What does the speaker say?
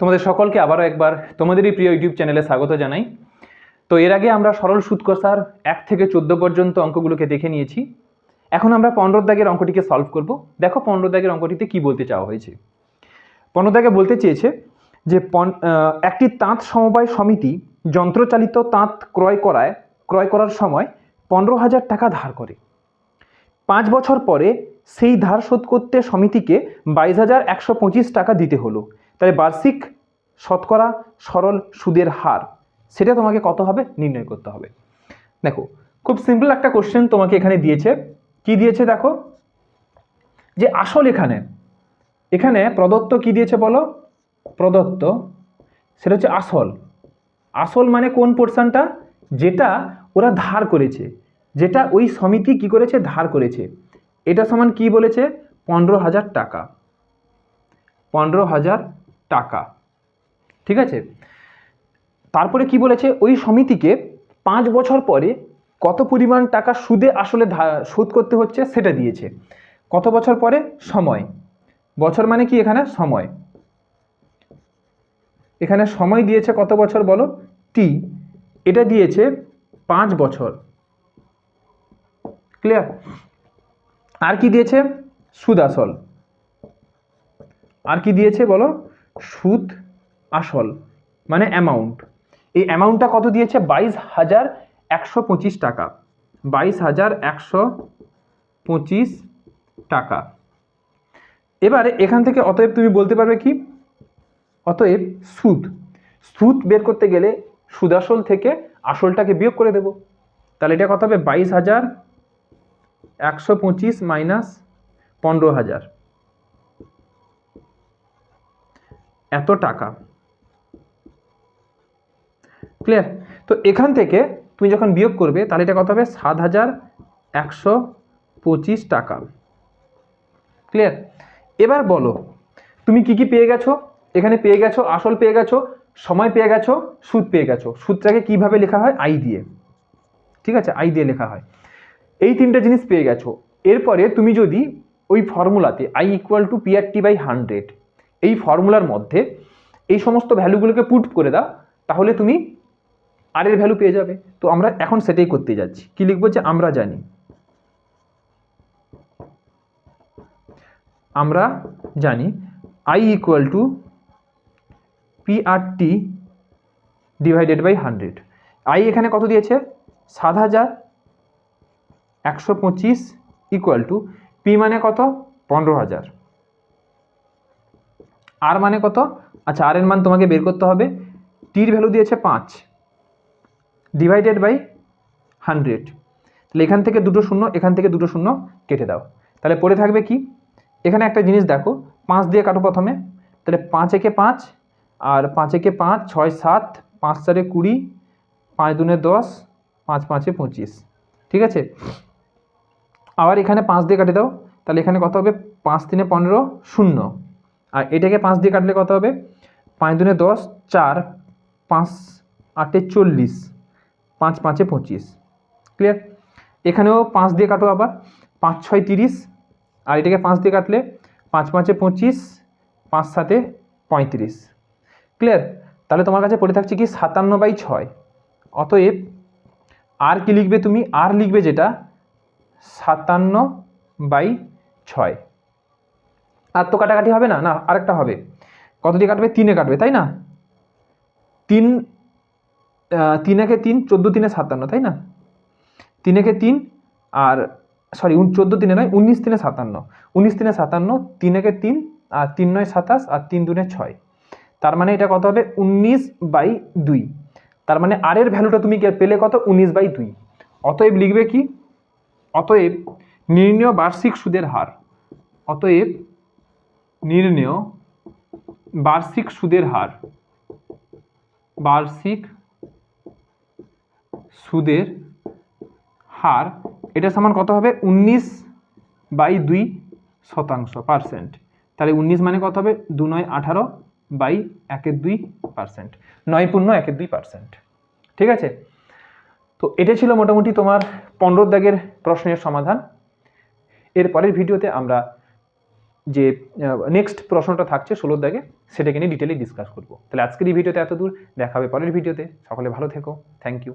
তোমাদের সকলকে আবারও একবার তোমাদেরই প্রিয় ইউটিউব চ্যানেলে স্বাগত জানাই। তো এর আগে আমরা সরল সুদ কষার এক থেকে চোদ্দ পর্যন্ত অঙ্কগুলোকে দেখে নিয়েছি। এখন আমরা পনেরো দাগের অঙ্কটিকে সলভ করব। দেখো পনেরো দাগের অঙ্কটিতে কি বলতে চাওয়া হয়েছে। পনেরো দাগে বলতে চেয়েছে যে একটি তাঁত সমবায় সমিতি যন্ত্রচালিত তাঁত ক্রয় করায়, ক্রয় করার সময় পনেরো হাজার টাকা ধার করে। পাঁচ বছর পরে সেই ধার শোধ করতে সমিতিকে বাইশ হাজার একশো পঁচিশ টাকা দিতে হলো। তাহলে বার্ষিক শতকরা সরল সুদের হার, সেটা তোমাকে কত হবে? নির্ণয় করতে হবে। দেখো, খুব সিম্পল একটা কোশ্চেন তোমাকে এখানে দিয়েছে। কি দিয়েছে দেখো? যে আসল এখানে এখানে প্রদত্ত কি দিয়েছে বলো? প্রদত্ত, সেটা হচ্ছে আসল। আসল মানে কোন পোর্শনটা যেটা ওরা ধার করেছে। যেটা ওই সমিতি কি করেছে? ধার করেছে। এটা সমান কি বলেছে? পনেরো হাজার টাকা। পনেরো হাজার টাকা। ঠিক আছে? তারপরে কি বলেছে? ওই সমিতিকে পাঁচ বছর পরে কত পরিমাণ টাকা সুদে আসলে শোধ করতে হচ্ছে সেটা দিয়েছে। কত বছর পরে? সময়। বছর মানে কি এখানে? সময়। এখানে সময় দিয়েছে কত বছর বলো? টি এটা দিয়েছে পাঁচ বছর। ক্লিয়ার আর কি দিয়েছে? সুদ আসল। আর কি দিয়েছে বলো? সুদ আসল মানে অ্যামাউন্ট এই অ্যামাউন্টটা কত দিয়েছে? বাইশ হাজার একশো পঁচিশ টাকা। বাইশ হাজার একশো পঁচিশ টাকা। এবারে এখান থেকে অতএব তুমি বলতে পারবে কি? অতএব সুদ। সুদ বের করতে গেলে সুদ আসল থেকে আসলটাকে বিয়োগ করে দেব। তাহলে এটা কত হবে? বাইশ হাজার একশো পঁচিশ মাইনাস পনেরো হাজার। এত টাকা। ক্লিয়ার তো এখান থেকে তুমি যখন বিয়োগ করবে, তাহলে এটা কত হবে? সাত হাজার একশো পঁচিশ টাকা। ক্লিয়ার এবার বলো, তুমি কি কি পেয়ে গেছো? এখানে পেয়ে গেছো, আসল পেয়ে গেছো, সময় পেয়ে গেছো, সুদ পেয়ে গেছো। সুদটাকে কীভাবে লেখা হয়? আই দিয়ে। ঠিক আছে? আই দিয়ে লেখা হয়। এই তিনটে জিনিস পেয়ে গেছো। এরপরে তুমি যদি ওই ফর্মুলাতে I equal to P R T by hundred এই ফর্মুলার মধ্যে এই সমস্ত ভ্যালুগুলোকে পুট করে দাও, তাহলে তুমি আর এর ভ্যালু পেয়ে যাবে। তো আমরা এখন সেটাই করতে যাচ্ছি। কি লিখব যে আমরা জানি? আমরা জানি I equal to P R T divided by hundred I এখানে কত দিয়েছে? সাত হাজার একশো পঁচিশ ইকুয়াল টু পি মানে কত? পনেরো হাজার। আর মানে কত? আচ্ছা আর এর মান তোমাকে বের করতে হবে। টির ভ্যালু দিয়েছে পাঁচ। ডিভাইডেড বাই হান্ড্রেড তাহলে এখান থেকে দুটো শূন্য, এখান থেকে দুটো শূন্য কেটে দাও। তাহলে পড়ে থাকবে কি? এখানে একটা জিনিস দেখো, পাঁচ দিয়ে কাটো প্রথমে। তাহলে পাঁচ একে পাঁচ, আর পাঁচ একে পাঁচ, ছয় সাত, পাঁচ চারে কুড়ি, পাঁচ দুনে দশ, পাঁচ পাঁচে পঁচিশ। ঠিক আছে? আবার এখানে পাঁচ দিয়ে কাটে দাও। তাহলে এখানে কত হবে? পাঁচ তিনে পনেরো, শূন্য। আর এটাকে পাঁচ দিয়ে কাটলে কত হবে? পাঁচ দুনে দশ, চার, পাঁচ, আটে চল্লিশ, পাঁচ পাঁচে পঁচিশ। ক্লিয়ার এখানেও পাঁচ দিয়ে কাটো আবার। পাঁচ ছয় তিরিশ, আর এটাকে পাঁচ দিয়ে কাটলে পাঁচ পাঁচে পঁচিশ, পাঁচ সাতে পঁয়ত্রিশ। ক্লিয়ার তাহলে তোমার কাছে পড়ে থাকছে কি? সাতান্ন বাই ছয়। অতএব আর কি লিখবে তুমি? আর লিখবে যেটা? সাতান্ন বাই ছয়। আর তো কাটাকাটি হবে না না আরেকটা হবে। কত দিয়ে কাটবে? তিনে কাটবে তাই না? তিন আহ, তিনেকে তিন চোদ্দ তিনে সাতান্ন তাই না? তিন একে তিন আর সরি চোদ্দ তিনে নয় উনিশ তিনে সাতান্ন। উনিশ তিনে সাতান্ন তিনেকে তিন আর তিন নয় সাতাশ আর তিন দুনে ছয়। তার মানে এটা কত হবে? উনিশ বাই দুই। তার মানে আর এর ভ্যালুটা তুমি পেলে কত? উনিশ বাই দুই। অতএব লিখবে কি? অতএব নির্ণয় বার্ষিক সুদের হার। অতএব নির্ণয় বার্ষিক সুদের হার। বার্ষিক সুদের হার, এটা সমান কত হবে? উনিশ বাই দুই শতাংশ পার্সেন্ট। তাহলে উনিশ মানে কত হবে? দু নয় আঠারো বাই একের দুই পার্সেন্ট। নয় পূর্ণ একের দুই পার্সেন্ট। ঠিক আছে? তো এটা ছিল মোটামুটি তোমার পনেরো দাগের প্রশ্নের সমাধান। এরপরের ভিডিওতে আমরা যে নেক্সট প্রশ্নটা থাকছে ষোলোর দাগে, সেটাকে নিয়ে ডিটেলে ডিসকাস করব। তাহলে আজকের এই ভিডিওতে এত দূর, দেখা হবে পরের ভিডিওতে। সকলে ভালো থেকো। Thank you